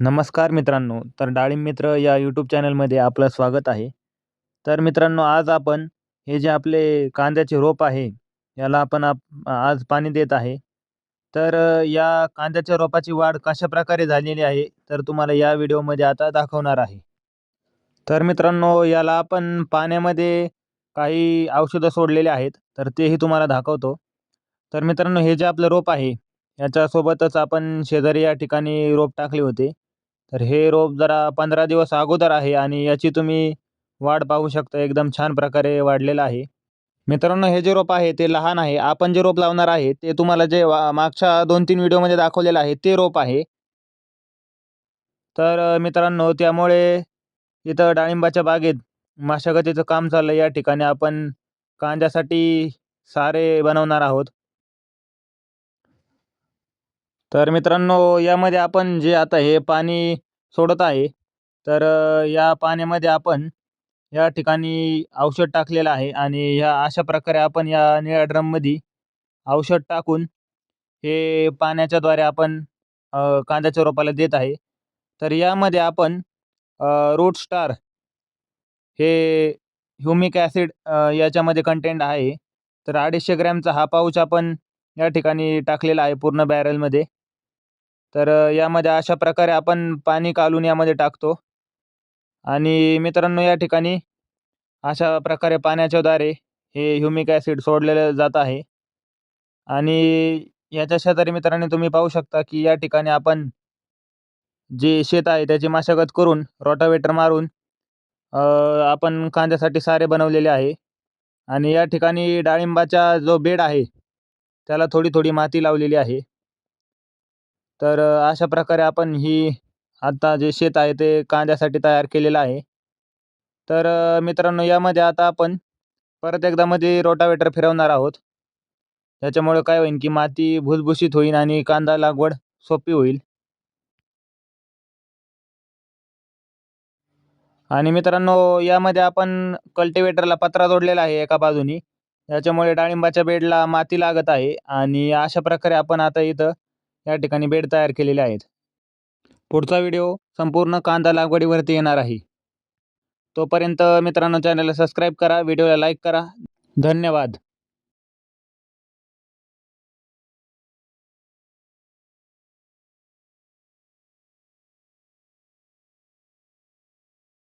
नमस्कार मित्रांनो तर डाळिंब मित्र या यूट्यूब चॅनलमध्ये आपलं स्वागत आहे. तर मित्रांनो आज आपण हे जे आपले कांद्याचे रोप आहे याला आपण आप आज पाणी देत आहे. तर या कांद्याच्या रोपाची वाढ कशा प्रकारे झालेली आहे तर तुम्हाला या व्हिडिओमध्ये आता दाखवणार आहे. तर मित्रांनो याला आपण पाण्यामध्ये काही औषधं सोडलेले आहेत तर तेही तुम्हाला दाखवतो. तर मित्रांनो हे जे आपलं रोप आहे याच्यासोबतच आपण शेजारी या ठिकाणी रोप टाकले होते. तर हे रोप जरा पंधरा दिवस अगोदर आहे आणि याची तुम्ही वाढ पाहू शकता. एकदम छान प्रकारे वाढलेलं आहे. मित्रांनो हे जे रोप आहे ते लहान आहे. आपण जे रोप लावणार आहे ते तुम्हाला जे वा- मागच्या दोन तीन व्हिडिओमध्ये दाखवलेलं आहे ते रोप आहे. तर मित्रांनो त्यामुळे इथं डाळिंबाच्या बागेत मशागतीचं काम चाललं या ठिकाणी. आपण कांद्यासाठी सारे बनवणार आहोत. तर मित्रांनो यामध्ये आपण जे आता हे पाणी सोडत आहे तर या पाण्यामध्ये आपण या ठिकाणी औषध टाकलेलं आहे आणि ह्या अशा प्रकारे आपण या निळ्या ड्रममध्ये औषध टाकून हे पाण्याच्याद्वारे आपण कांद्याच्या रोपाला देत आहे. तर यामध्ये आपण रूट स्टार हे ह्युमिक ॲसिड याच्यामध्ये कंटेंट आहे. तर अडीचशे ग्रॅमचा हा पाऊच आपण या ठिकाणी टाकलेला आहे पूर्ण बॅरलमध्ये. तर यामध्ये अशा प्रकारे आपण पाणी कालून यामध्ये टाकतो. आणि मित्रांनो या ठिकाणी अशा प्रकारे पाण्याच्याद्वारे हे ह्युमिक ॲसिड सोडलेलं जात आहे. आणि याच्या शेजारी मित्रांनो तुम्ही पाहू शकता की या ठिकाणी आपण जे शेत आहे त्याची मशागत करून रोटावेटर मारून आपण कांद्यासाठी सारे बनवलेले आहे. आणि या ठिकाणी डाळिंबाचा जो बेड आहे त्याला थोडी थोडी माती लावलेली आहे. तर अशा प्रकारे आपण ही आता जे शेत आहे ते कांद्यासाठी तयार केलेलं आहे. तर मित्रांनो यामध्ये आता आपण परत एकदा मध्ये रोटावेटर फिरवणार आहोत. त्याच्यामुळे काय होईल की माती भुसभुशीत होईल आणि कांदा लागवड सोपी होईल. आणि मित्रांनो यामध्ये आपण कल्टिवेटरला पत्रा जोडलेला आहे एका बाजूनी. याच्यामुळे डाळिंबाच्या बेडला माती लागत आहे आणि अशा प्रकारे आपण आता इथं या ठिकाणी बेड तयार केलेले आहेत. पुढचा व्हिडिओ संपूर्ण कांदा लागवडीवरती येणार आहे. तोपर्यंत मित्रांनो चॅनलला सबस्क्राईब करा व्हिडिओला लाईक करा. धन्यवाद.